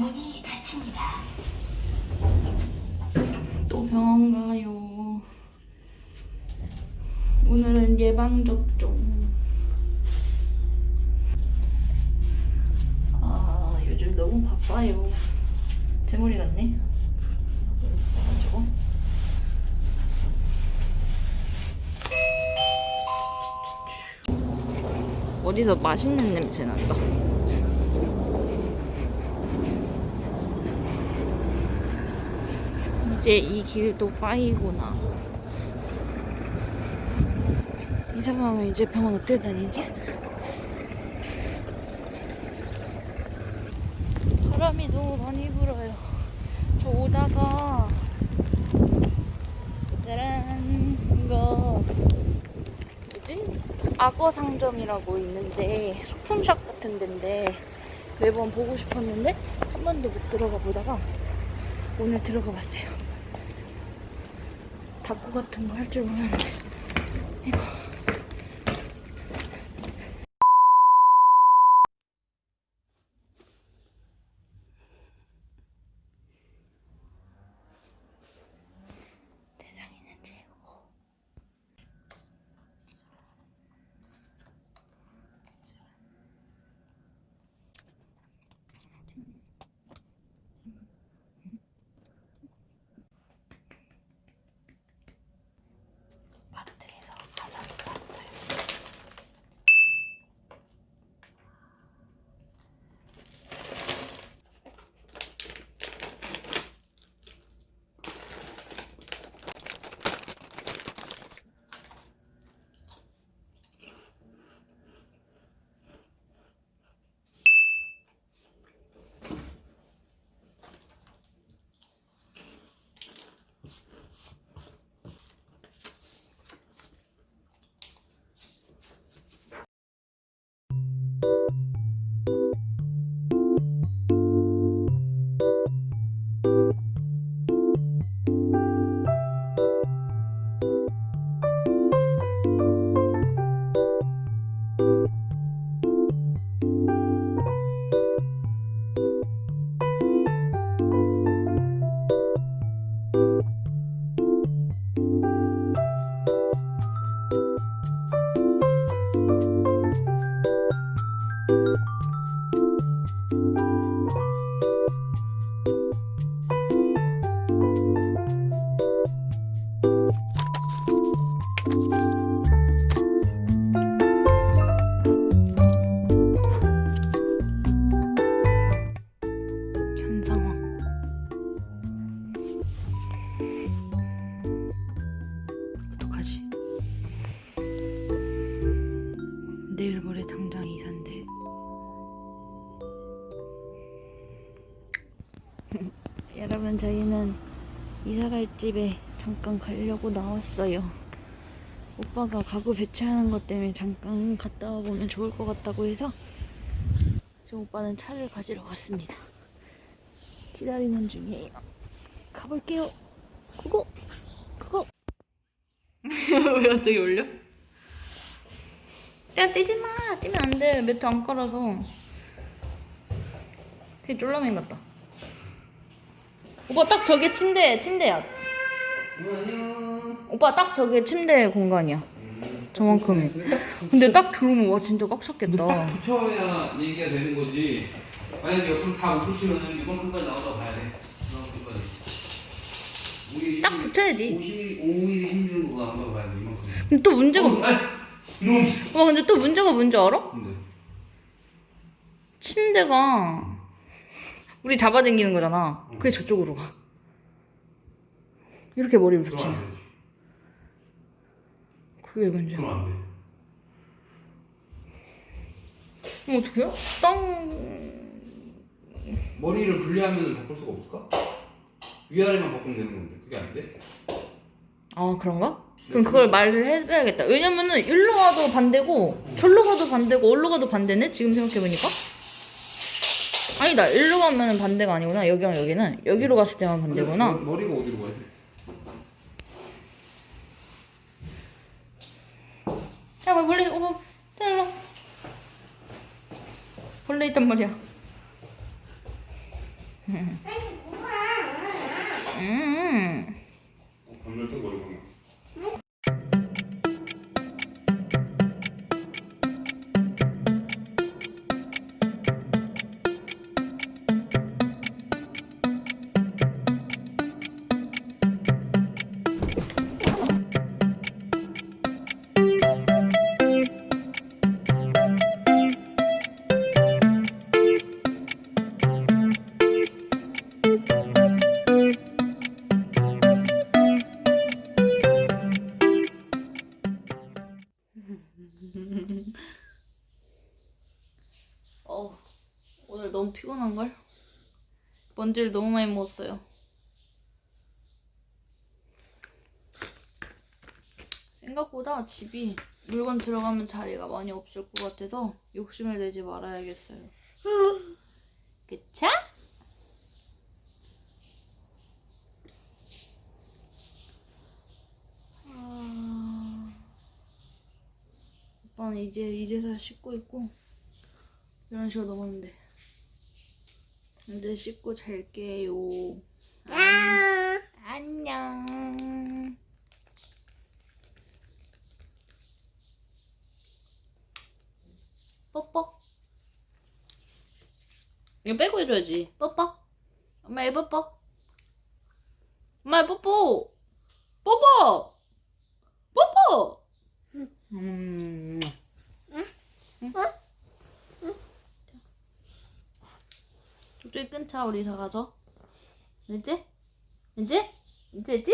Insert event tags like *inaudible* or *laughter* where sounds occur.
문이 닫힙니다. 또 병원 가요. 오늘은 예방 접종. 아 요즘 너무 바빠요. 대머리 같네. 어디서 맛있는 냄새 난다. 이제 이 길도 빠이구나. 이사 가면 이제 병원 어떻게 다니지? 바람이 너무 많이 불어요. 저 오다가 짜란 이거 뭐지? 악어 상점이라고 있는데 소품샵 같은 데인데 매번 보고 싶었는데 한 번도 못 들어가 보다가 오늘 들어가 봤어요. 닭고 같은 거 할 줄 모르는데. 이거 you *laughs* 여러분 저희는 이사 갈 집에 잠깐 가려고 나왔어요. 오빠가 가구 배치하는 것 때문에 잠깐 갔다 와보면 좋을 것 같다고 해서 지금 오빠는 차를 가지러 갔습니다. 기다리는 중이에요. 가볼게요. 그거, 그거. *laughs* 왜 갑자기 올려? 야, 뛰지 마. 뛰면 안 돼. 매트 안 깔아서. 되게 쫄라맨 같다. 오빠 딱 저게 침대, 침대야. 오빠 딱 저게 침대 공간이야. 저만큼이. 근데 딱 들어오면 와 진짜 꽉 찼겠다. 딱 붙여야 얘기가 되는 거지. 만약에 옆으로 다못 붙이면은 이만큼까지 나오다 봐야 돼. 이만큼까지. 우리 딱 붙여야지. 50, 5mm 힘주는 거안 가도 봐야 돼. 이만큼. 근데 또 문제가 어, 아이, 이놈. 와 근데 또 문제가 뭔지 알아? 근데 침대가 우리 잡아당기는 거잖아. 그게 저쪽으로 가. 이렇게 머리를 그럼 붙이면 안 돼. 그게 문제야. 그럼 안 돼. 그럼 어떡해요? 땅 머리를 분리하면 바꿀 수가 없을까? 위아래만 바꾸면 되는 건데 그게 안 돼? 아 그런가? 그럼 그걸 말을 해야겠다. 왜냐면은 일로 가도 반대고 절로 가도 반대고 어디로 가도 반대네. 지금 생각해보니까. 아니다. 일로 가면 반대가 아니구나. 여기랑 여기는 여기로 갔을 때만 반대구나. 머- 머리가 어디로 가야 돼? 야, 거기 벌레, 어, 일로. 벌레 있단 말이야. *laughs* 어, 오늘 너무 피곤한걸? 먼지를 너무 많이 먹었어요. 생각보다 집이 물건 들어가면 자리가 많이 없을 것 같아서 욕심을 내지 말아야겠어요. *laughs* 그쵸? 아... 오빠는 이제 이제서야 씻고 있고 이런 식으로 넘었는데 이제 씻고 잘게요. 안- 안녕. 뽀뽀. 이거 빼고 해줘야지. 뽀뽀. 엄마 애 뽀뽀. 엄마 애. 뽀뽀. 뽀뽀. 음. 우리 다 가서. 이제? 이제? 이제 이제?